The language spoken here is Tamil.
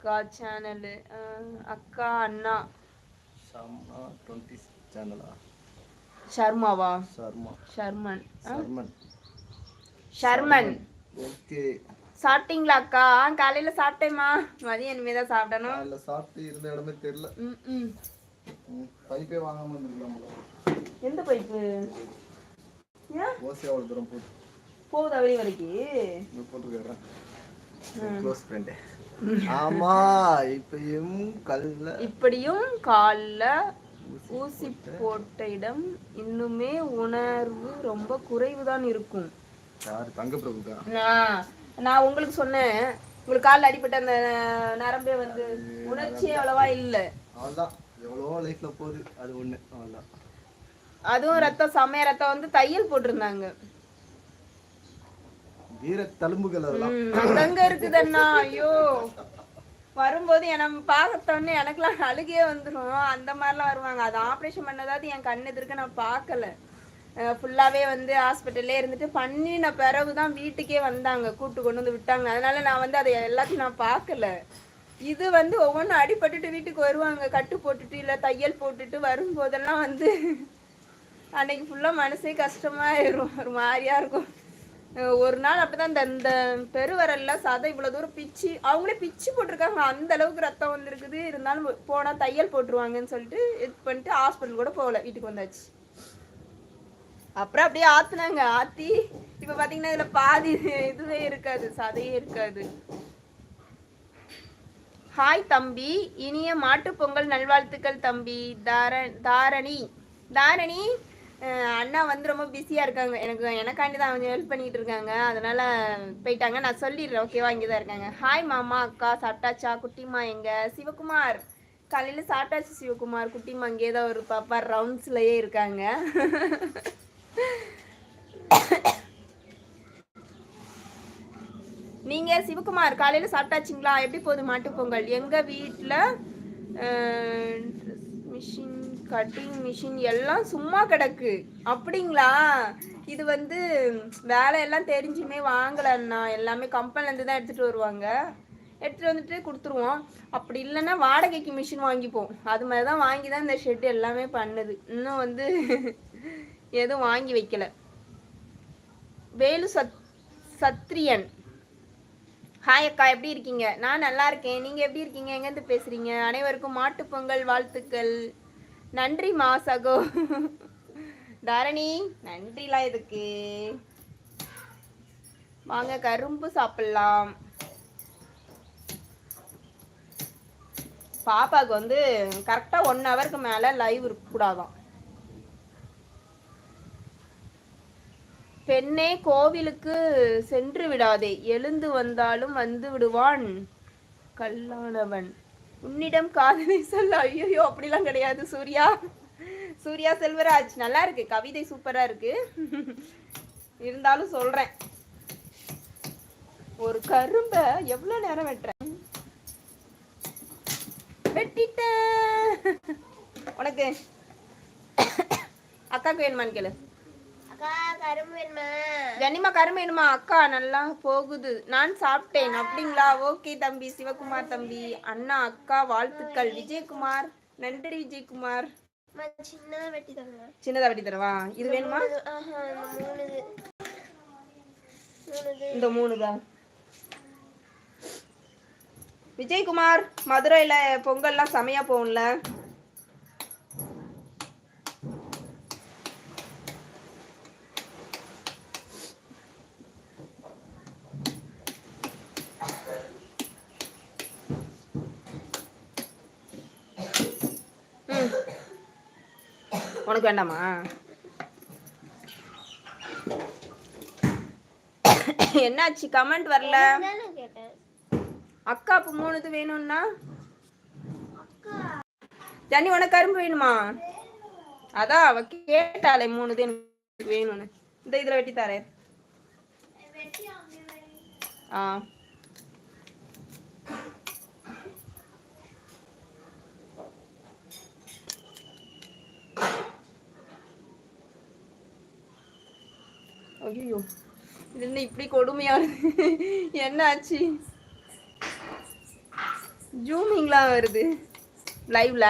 அக்கா சேனலு அக்கா அண்ணா. ஷாம்னா டுவெண்ட்டி சேனலா ஷர்மாவா சர்மா. ஷர்மன்? சர்மன். ஷர்மன் ஓகே. சாப்பிட்டீங்களா அக்கா? காலையில சாப்பிட்டேம்மா. மதியம் இனிமே தான் சாப்பிடணும். அதில் சாப்பிட்டு இருந்த இடமே தெரியல. ம் பைப்பே வாங்காம இருந்திருக்கலாம் எந்த பைப்பு? ஓசி அவ்வளோ தூரம் போட்டு. போகுதா வெளி வரைக்கும் போட்டிருக்காரு. க்ளோஸ் ஃப்ரெண்டு ஆமா இப்பயும் கல்ல இப்படியும் கால்ல ஊசி போட்ட இடம் இன்னுமே உணர்வு ரொம்ப குறைவுதான் இருக்கும். யாரு? தங்க பிரபுக்கா நான் உங்களுக்கு சொன்னேன். உங்களுக்கு கால்ல அடிபட்ட அந்த நரம்பே வந்து உணர்ச்சியே அவ்வளவா இல்ல. அவ்வளோதான் எவ்வளோ லைஃப்ல போகுது. அது ஒண்ணு. அவ்வளோதான் அதுவும் ரத்தம் சமய ரத்தம் வந்து தையல் போட்டிருந்தாங்க. வீர தழும்புகள் அதெல்லாம் ம், ஐயோ. வரும்போது எனக்கு பார்க்கத்தோடனே எனக்குலாம் அழுகையே வந்துடும் அந்த மாதிரிலாம் வருவாங்க. அது ஆப்ரேஷன் பண்ணதாவது என் கண் எதிர்க்க நான் பார்க்கல. ஃபுல்லாகவே வந்து ஹாஸ்பிட்டல்லே இருந்துட்டு பண்ணின பிறகு தான் வீட்டுக்கே வந்தாங்க. கூப்பிட்டு கொண்டு வந்து விட்டாங்க. அதனால நான் வந்து அதை எல்லாத்தையும் நான் பார்க்கல. இது வந்து ஒவ்வொன்றும் அடிபட்டுட்டு வீட்டுக்கு வருவாங்க. கட்டு போட்டுட்டு இல்லை தையல் போட்டுட்டு வரும்போதெல்லாம் வந்து அன்னைக்கு ஃபுல்லாக மனசே கஷ்டமாயிரும். ஒரு மாதிரியா இருக்கும். ஒரு நாள் அப்படிதான் இந்த இந்த பெருவரல்ல சதை இவ்வளவு தூரம் பிச்சு அவங்களே பிச்சு போட்டிருக்காங்க. அந்த அளவுக்கு ரத்தம் வந்திருக்குது. இருந்தாலும் போனா தையல் போட்டுருவாங்கன்னு சொல்லிட்டு இது பண்ணிட்டு ஹாஸ்பிட்டல் கூட போகல. வீட்டுக்கு வந்தாச்சு. அப்புறம் அப்படியே ஆத்துனாங்க. ஆத்தி இப்ப பாத்தீங்கன்னா இதுல பாதி இதுவே இருக்காது சதையே இருக்காது. ஹாய் தம்பி. இனிய மாட்டுப் பொங்கல் நல்வாழ்த்துக்கள் தம்பி. தாரண் தாரணி. தாரணி அண்ணா வந்து ரொம்ப பிஸியாக இருக்காங்க. எனக்கு எனக்காண்டி தான் அவங்க ஹெல்ப் பண்ணிட்டு இருக்காங்க. அதனால போயிட்டாங்க. நான் சொல்லிடுறேன். ஓகேவா இங்கே தான் இருக்காங்க. ஹாய் மாமா அக்கா சாப்பிட்டாச்சா? குட்டிமா எங்க? சிவகுமார். காலையில் சாப்பிட்டாச்சு சிவகுமார். குட்டிமா இங்கே தான் ஒரு பாப்பா ரவுண்ட்ஸ்லயே இருக்காங்க. நீங்க சிவகுமார் காலையில சாப்பிட்டாச்சிங்களா? எப்படி போகுது மாட்டுப்பொங்கல் எங்க வீட்டில் மிஷின் கட்டிங் மிஷின் எல்லாம் சும்மா கிடக்கு. அப்படிங்களா? இது வந்து வேலையெல்லாம் தெரிஞ்சுமே வாங்கலண்ணா எல்லாமே கம்பெனிலேருந்து தான் எடுத்துகிட்டு வருவாங்க. எடுத்துகிட்டு வந்துட்டு கொடுத்துருவோம். அப்படி இல்லைன்னா வாடகைக்கு மிஷின் வாங்கிப்போம். அது மாதிரி தான் வாங்கி தான் இந்த ஷெட் எல்லாமே பண்ணுது. இன்னும் வந்து எதுவும் வாங்கி வைக்கல. வேலு சத் சத்ரியன். ஹாய் அக்கா எப்படி இருக்கீங்க? நான் நல்லா இருக்கேன். நீங்கள் எப்படி இருக்கீங்க? எங்கேருந்து பேசுகிறீங்க அனைவருக்கும் மாட்டுப் பொங்கல் வாழ்த்துக்கள். நன்றி மா சகோ. தாரணி நன்றிலாம் இதுக்கு. வாங்க கரும்பு சாப்பிடலாம். பாப்பாவுக்கு வந்து கரெக்டாக ஒன் ஹவருக்கு மேலே லைவ் இருக்கக்கூடாதான். பெண்ணே கோவிலுக்கு சென்று விடாதே. எழுந்து வந்தாலும் வந்து விடுவான் கல்லானவன். உன்னிடம் காதலை சொல்ல ஐயோ அப்படிலாம் கிடையாது சூர்யா. சூர்யா செல்வராஜ் நல்லா இருக்கு. கவிதை சூப்பரா இருக்கு. இருந்தாலும் சொல்றேன். ஒரு கரும்ப எவ்வளவு நேரம் வெட்டுறேன் வெட்டிட்டேன். உனக்கு. அக்காக்கு வேணுமான்னு கேளு. கனிமா கரும்பு வேணுமா? அக்கா நல்லா போகுது. நான் சாப்பிட்டேன். அப்படிங்களா? ஓகே தம்பி. சிவகுமார் தம்பி. அண்ணா அக்கா வாழ்த்துக்கள். விஜயகுமார். நன்றி விஜயகுமார். சின்னதா வெட்டி தாங்க சின்னதா வெட்டி தரவா? இது வேணுமா? இந்த மூணு மூணுதா? விஜயகுமார் மதுரையில பொங்கல்லாம் செமையா போகும்ல? உனக்கு வேண்டாமா? என்னாச்சு? கமெண்ட் வரல. அக்கா அப்ப மூணு இது வேணும்னா? ஜன்னி உனக்கு கரும்பு வேணுமா? அதான் அவ கேட்டாளே மூணு இது எனக்கு வேணும்னு. இந்த இதுல வெட்டி தரேன் ஆ. ஐயோ இது என்ன இப்படி கொடுமையானது? என்ன ஆச்சு ஜூமிங்லாம் வருது லைவ்ல